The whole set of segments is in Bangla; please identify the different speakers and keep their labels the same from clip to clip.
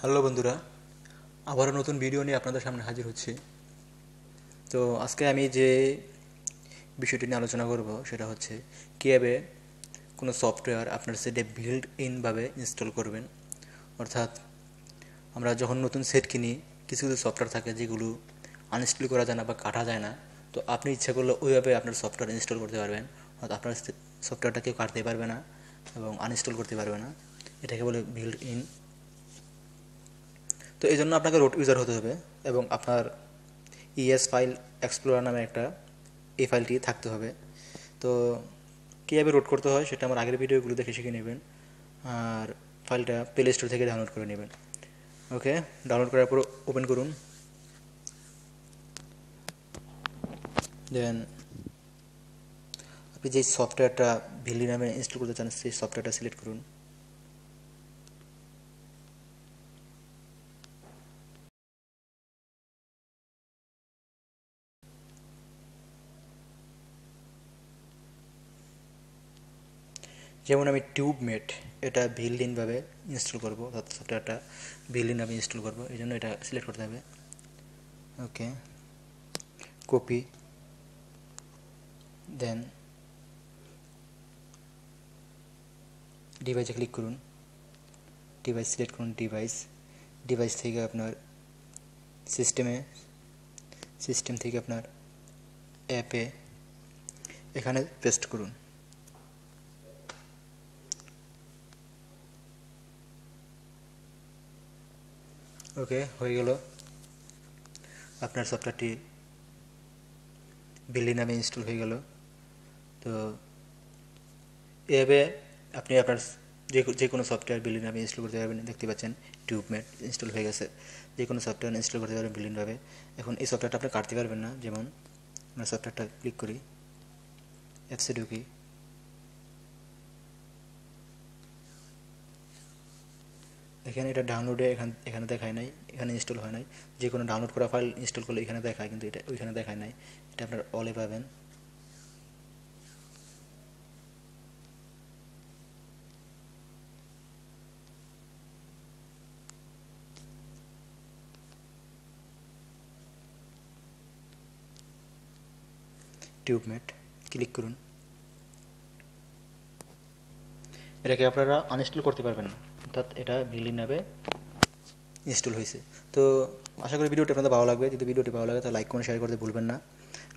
Speaker 1: হ্যালো বন্ধুরা, আবারও নতুন ভিডিও নিয়ে আপনাদের সামনে হাজির হচ্ছি। তো আজকে আমি যে বিষয়টি নিয়ে আলোচনা করব, সেটা হচ্ছে কীভাবে কোনো সফটওয়্যার আপনার সেটে বিল্ড ইনভাবে ইনস্টল করবেন। অর্থাৎ আমরা যখন নতুন সেট কিনি, কিছু কিছু সফটওয়্যার থাকে যেগুলো আনইনস্টল করা যায় না বা কাটা যায় না, তো আপনি ইচ্ছা করলে ওইভাবে আপনার সফটওয়্যার ইনস্টল করতে পারবেন। অর্থাৎ আপনার সফটওয়্যারটা কেউ কাটতে পারবে না এবং আনইনস্টল করতে পারবে না। এটাকে বলে বিল্ড ইন তো এই জন্য আপনাকে রোট ইউজার হতে হবে এবং আপনার ইএস ফাইল এক্সপ্লোরার নামে একটা এই ফাইলটি থাকতে হবে। তো কীভাবে রোড করতে হয় সেটা আমার আগের ভিডিওগুলো দেখে শিখে নেবেন আর ফাইলটা প্লে স্টোর থেকে ডাউনলোড করে নেবেন। ওকে ডাউনলোড করার পর ওপেন করুন। দেন আপনি যে সফটওয়্যারটা ভিলি নামে ইনস্টল করতে চান, সেই সফটওয়্যারটা সিলেক্ট করুন। যেমন আমি টিউবমেট এটা ভিলডিনভাবে ইনস্টল করব, অর্থাৎ সফটওয়্যারটা ভিলডিন আমি ইনস্টল করব, এই জন্য এটা সিলেক্ট করতে হবে। ওকে কপি দেন ডিভাইসে ক্লিক করুন। ডিভাইস সিলেক্ট করুন ডিভাইস ডিভাইস থেকে আপনার সিস্টেমে সিস্টেম থেকে আপনার অ্যাপে এখানে পেস্ট করুন। ওকে হয়ে গেল। আপনার সফটওয়্যারটি বিল্লি নামে ইনস্টল হয়ে গেল। তো, এভাবে আপনি আপনার যে যে কোনো সফটওয়্যার বিল্লি নামে ইনস্টল করতে পারবেন, দেখতে পাচ্ছেন টিউবমেট ইনস্টল হয়ে গেছে। যে কোনো সফটওয়্যার ইনস্টল করতে পারবেন বিল্লিনভাবে এখন এই সফটওয়্যারটা আপনি কাটতে পারবেন না, যেমন আমরা সফটওয়্যারটা ক্লিক করি অ্যাপসে ঢুকি এখানে এটা ডাউনলোডে এখান এখানে দেখায় নাই, এখানে ইনস্টল হয় নাই। যে কোনো ডাউনলোড করা ফাইল ইনস্টল করলে এখানে দেখায়, কিন্তু এটা ওইখানে দেখায় নাই। এটা আপনার অলে পাবেন। টিউবমেট ক্লিক করুন। এটাকে আপনারা আনইনস্টল করতে পারবেন না। অর্থাৎ এটা বিলিন নামে ইনস্টল হয়েছে। তো আশা করি ভিডিওটি আপনাদের ভালো লাগবে। যদি ভিডিওটি ভালো লাগে, তাহলে লাইক, কমেন্ট শেয়ার করতে ভুলবেন না।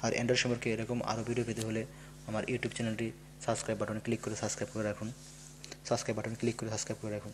Speaker 1: আর অ্যান্ড্রয়েড সম্পর্কে এরকম আরও ভিডিও পেতে হলে আমার ইউটিউব চ্যানেলটি সাবস্ক্রাইব বাটনে ক্লিক করে সাবস্ক্রাইব করে রাখুন। সাবস্ক্রাইব বাটনে ক্লিক করে সাবস্ক্রাইব করে রাখুন।